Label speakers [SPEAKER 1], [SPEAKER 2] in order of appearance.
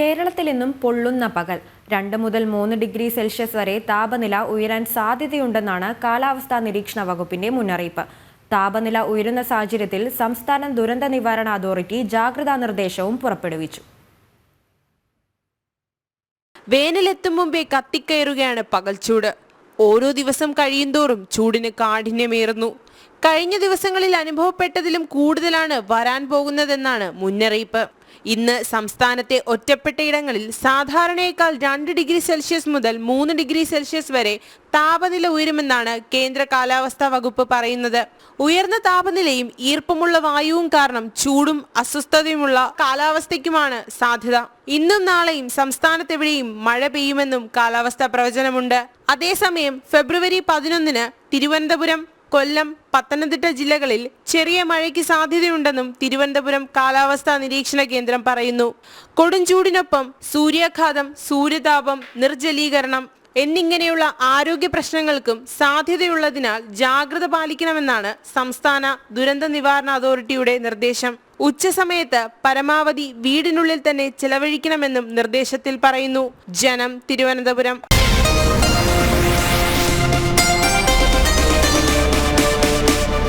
[SPEAKER 1] കേരളത്തിൽ ഇന്നും പൊള്ളുന്ന പകൽ. രണ്ട് മുതൽ മൂന്ന് ഡിഗ്രി സെൽഷ്യസ് വരെ താപനില ഉയരാൻ സാധ്യതയുണ്ടെന്നാണ് കാലാവസ്ഥാ നിരീക്ഷണ വകുപ്പിന്റെ മുന്നറിയിപ്പ്. താപനില ഉയരുന്ന സാഹചര്യത്തിൽ സംസ്ഥാന ദുരന്ത നിവാരണ അതോറിറ്റി ജാഗ്രതാ നിർദ്ദേശവും പുറപ്പെടുവിച്ചു.
[SPEAKER 2] വേനലെത്തും മുമ്പേ കത്തിക്കയറുകയാണ് ചൂട് ഓരോ ദിവസം കഴിയുന്തോറും ചൂടിന് കാഠിന്യമേറുന്നു. കഴിഞ്ഞ ദിവസങ്ങളിൽ അനുഭവപ്പെട്ടതിലും കൂടുതലാണ് വരാൻ പോകുന്നതെന്നാണ് മുന്നറിയിപ്പ്. ഇന്ന് സംസ്ഥാനത്തെ ഒറ്റപ്പെട്ട ഇടങ്ങളിൽ സാധാരണയേക്കാൾ രണ്ട് ഡിഗ്രി സെൽഷ്യസ് മുതൽ മൂന്ന് ഡിഗ്രി സെൽഷ്യസ് വരെ താപനില ഉയരുമെന്നാണ് കേന്ദ്ര കാലാവസ്ഥാ വകുപ്പ് പറയുന്നത്. ഉയർന്ന താപനിലയും ഈർപ്പമുള്ള വായുവും കാരണം ചൂടും അസ്വസ്ഥതയുമുള്ള കാലാവസ്ഥയ്ക്കുമാണ് സാധ്യത. ഇന്നും നാളെയും സംസ്ഥാനത്തെവിടെയും മഴ പെയ്യുമെന്നും കാലാവസ്ഥാ പ്രവചനമുണ്ട്. അതേസമയം ഫെബ്രുവരി പതിനൊന്നിന് തിരുവനന്തപുരം കൊല്ലം പത്തനംതിട്ട ജില്ലകളിൽ ചെറിയ മഴയ്ക്ക് സാധ്യതയുണ്ടെന്നും തിരുവനന്തപുരം കാലാവസ്ഥാ നിരീക്ഷണ കേന്ദ്രം പറയുന്നു. കൊടുംചൂടിനൊപ്പം സൂര്യാഘാതം സൂര്യതാപം നിർജലീകരണം എന്നിങ്ങനെയുള്ള ആരോഗ്യ പ്രശ്നങ്ങൾക്കും സാധ്യതയുള്ളതിനാൽ ജാഗ്രത പാലിക്കണമെന്നാണ് സംസ്ഥാന ദുരന്ത നിവാരണ അതോറിറ്റിയുടെ നിർദ്ദേശം. ഉച്ചസമയത്ത് പരമാവധി വീടിനുള്ളിൽ തന്നെ ചെലവഴിക്കണമെന്നും നിർദ്ദേശത്തിൽ പറയുന്നു. ജനം തിരുവനന്തപുരം.